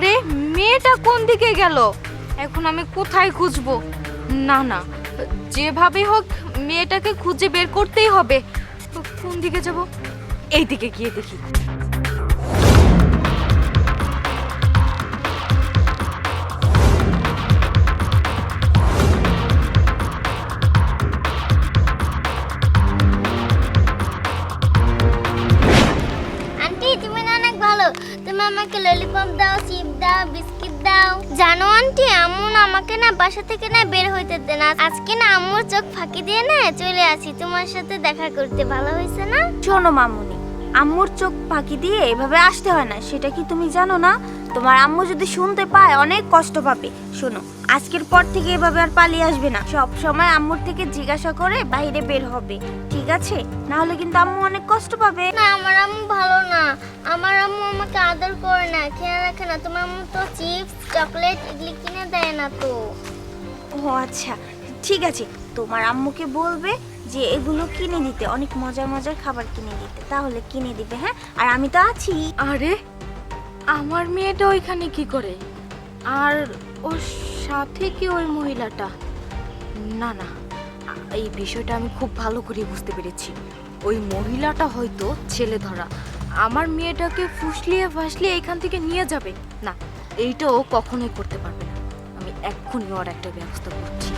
আরে মেয়েটা কোন দিকে গেল? এখন আমি কোথায় খুঁজবো? না না যেভাবে হোক মেয়েটাকে খুঁজে বের করতেই হবে। কোন দিকে যাব? এই দিকে গিয়ে দেখি। আমাকে ললিপপ দাও চিপ দাও বিস্কিট দাও। জানো আন্টি আম্মু না আমাকে না বাসা থেকে না বের হইতে দেন আজকে না আম্মুর চোখ ফাঁকি দিয়ে না চলে আসি। তোমার সাথে দেখা করতে ভালো হয়েছে না? শোনো মামুনি আম্মুর চোখ ফাঁকি দিয়ে এভাবে আসতে হয় না সেটা কি তুমি জানো না? তোমার আম্মু যদি শুনতে পায় অনেক কষ্ট পাবে। শোনো আজকের পর থেকে এভাবে আর পালিয়ে আসবে না। সব সময় আম্মুর থেকে জিজ্ঞাসা করে বাইরে বের হবে ঠিক আছে? না হলে কিন্তু আম্মু অনেক কষ্ট পাবে। না আমার আম্মু ভালো না। আমার আম্মু আমাকে আদর করে না খেয়াল রাখে না। তোমার আম্মু তো চিপস চকলেট এগুলি কিনে দেয় না তো। ও আচ্ছা ঠিক আছে। তোমার আম্মুকে বলবে যে এগুলো কিনে দিতে, অনেক মজার মজার খাবার কিনে দিতে, তাহলে কিনে দিবে হ্যাঁ? আর আমি তো আছি। আরে, আমার মেয়েটা ওইখানে কি করে? আর ওর সাথে কি ওই মহিলাটা? না না, এই বিষয়টা আমি খুব ভালো করে বুঝতে পেরেছি। ওই মহিলাটা হয়তো ছেলে ধরা। আমার মেয়েটাকে ফুসলিয়ে ফাসলিয়ে এখান থেকে নিয়ে যাবে। না এইটাও কখনোই করতে পারবে না। আমি এক্ষুনি ওর একটা ব্যবস্থা করছি।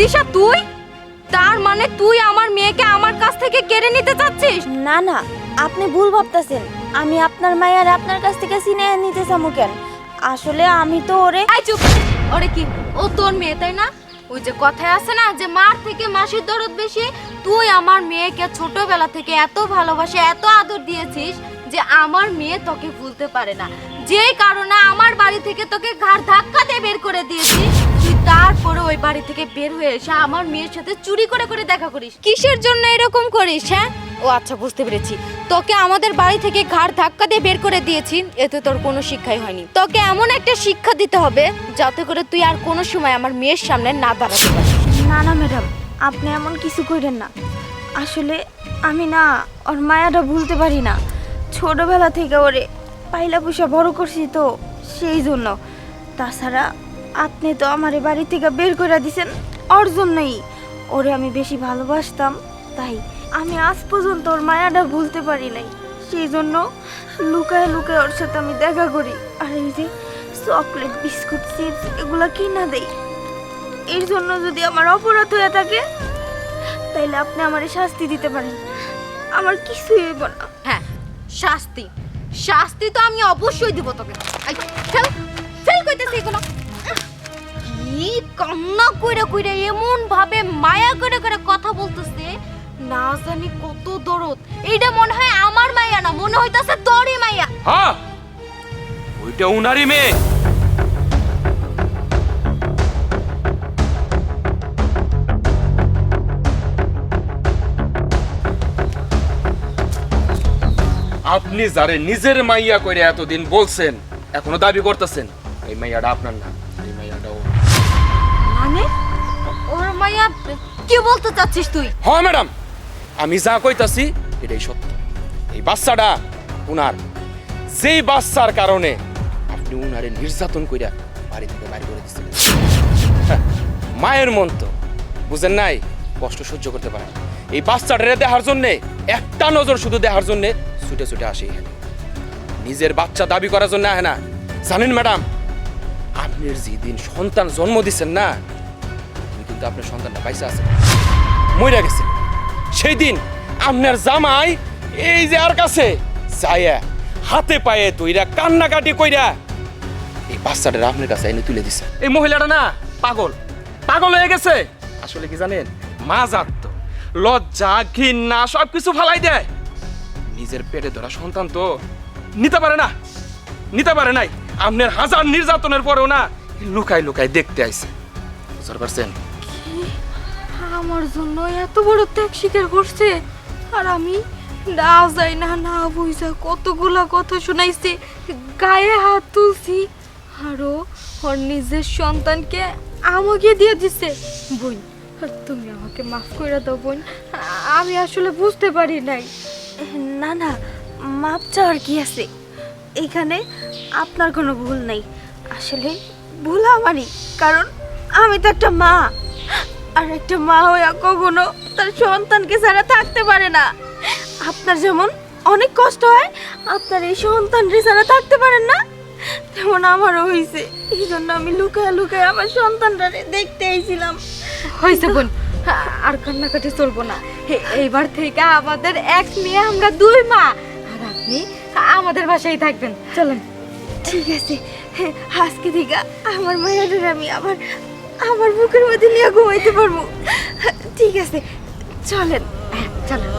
দিশা তুই? তার মানে তুই আমার মেয়েকে আমার কাছ থেকে কেড়ে নিতে চাচ্ছিস? না না আপনি ভুল ভাবতেছেন। আমি আপনার মায়ের আপনার কাছ থেকে চিনে নিতে চামু কেন? আসলে আমি তো ওরে আই চুপ। ওরে কি? ও তোর মেয়ে তাই না? ওই যে কথায় আছে না যে মার থেকে মাসির দরদ বেশি তুই আমার মেয়েকে ছোটবেলা থেকে এত ভালোবাসে এত আদর দিয়েছিস যে আমার মেয়ে তোকে ভুলতে পারে না। যেই কারণে আমার বাড়ি থেকে তোকে ঘাড় ধাক্কা দিয়ে বের করে দিয়েছিস। তারপরে ওই বাড়ি থেকে বের হয়ে এসে আমার মেয়ের সাথে চুরি করে করে দেখা করিস। কিসের জন্য এরকম করিস হ্যাঁ? ও আচ্ছা বুঝতে পেরেছি। তোকে আমাদের বাড়ি থেকে ঘাড় ধাক্কা দিয়ে বের করে দিয়েছি, এতে তোর কোনো শিক্ষাই হয়নি। তোকে এমন একটা শিক্ষা দিতে হবে, যাতে করে তুই আর কোনো সময় আমার মেয়ের সামনে না দাঁড়াতে পারিস। না না, ম্যাডাম, আপনি এমন কিছু করেন না। আসলে আমি না, ওর মায়াটা ভুলতে পারি না। ছোটবেলা থেকে ওরে পাইলা পয়সা বড় করছি তো, সেই জন্য। তাছাড়া আপনি তো আমার বাড়ি থেকে বের করে দিছেন ওর জন্যই ওরে আমি বেশি ভালোবাসতাম তাই আমি আজ পর্যন্ত ওর মায়াটা ভুলতে পারি নাই। সেই জন্য লুকায় লুকায় ওর সাথে আমি দেখা করি। আর এই যে চকলেট বিস্কুট চিপস এগুলা কিনা দেই। এর জন্য যদি আমার অপরাধ হয়ে থাকে তাইলে আপনি আমারে শাস্তি দিতে পারেন। আমার কিছুই হইব না। হ্যাঁ শাস্তি। শাস্তি তো আমি অবশ্যই দিব তোকে। আই, কি কান্না কইরা কইরা এমন ভাবে মায়া করে করে কথা বলতেছে, না জানি কত দরদ। এইটা মনে হয় আমার মায়া না, মনে হইতাছে তোরই মায়া। হ্যাঁ ওইটা উনারই মেয়ে। আপনি যারে নিজের মাইয়া করে এতদিন বলছেন, এখনও দাবি করতেছেন, এই মাইয়াটা আপনার না। মায়া কি বলতে চাচ্ছিস তুই? হ্যাঁ ম্যাডাম। আমি যা কইতাছি এটাই সত্য। এই বাচ্চাটা উনার যেই বাচ্চার কারণে আপনি উনারে নির্যাতন কইরা বাড়ি থেকে বাড়ি করে দিচ্ছিলেন হ্যাঁ, মায়ের মন তো বুঝেন নাই? কষ্ট সহ্য করতে পারে। এই বাচ্চাটারে দেখার জন্যে একটা নজর শুধু দেখার জন্যে ছুটে ছুটে আসে এখানে। নিজের বাচ্চা দাবি করার জন্য আহে না। জানেন ম্যাডাম আপনার যেদিন সন্তান জন্ম দিচ্ছেন না কিন্তু আপনার সন্তানটা পাইসা আছে। মইরা গেছে। সেই দিন আপনার জামাই এই যে আর কাছে যাইয়া হাতে পায়ে তুইরা কান্নাকাটি কইরা এই বাচ্চাটা আপনার কাছে এনে তুলে দিছে। এই মহিলাটা না পাগল। পাগল হয়ে গেছে। আসলে কি জানেন? মা জাত তো লজ্জা, ঘৃণা সব কিছু ফালাই দেয়। নিজের পেটে ধরা সন্তান তো নিতে পারে না। নিতে পারে নাই। আপনার হাজার নির্যাতনের পরেও না লুকাই লুকাই দেখতে আইছে। বুঝতে পারছেন? আমার জন্য এত বড় ত্যাগ স্বীকার করছে। আর আমি না যাই, না না বুঝা কতগুলা কথা শুনাইছি, গায়ে হাত তুলছি। আরও ওর নিজের সন্তানকে আমাকে দিয়ে দিছে। বোন, তুমি আমাকে মাফ করে দাও বোন, আমি আসলে বুঝতে পারি নাই। না না, মাপ চাওয়ার কি আছে? এখানে আপনার কোনো ভুল নেই। আসলে ভুল আমারই কারণ আমি তো একটা মা। আর একটা মা হইয়া কখনো তার সন্তানকে ছাড়া থাকতে পারে না। আপনার যেমন অনেক কষ্ট হয় আপনার এই সন্তানকে ছাড়া থাকতে পারেন না। তেমন আমারও হয়েছে এই জন্য আমি লুকায় লুকায় আমার সন্তানটারে দেখতে আইছিলাম। হয়েছে বোন। আর কান্নাকাটি চলবো না। এইবার থেকে আমাদের এক মেয়ে আমরা দুই মা। আর আপনি আমাদের বাসায় থাকবেন। চলেন। ঠিক আছে। আজকে থেকে আমার মায়ের আমি আবার আমার বুকের মধ্যে নিয়ে ঘুমাইতে পারব। ঠিক আছে চলেন। চলেন।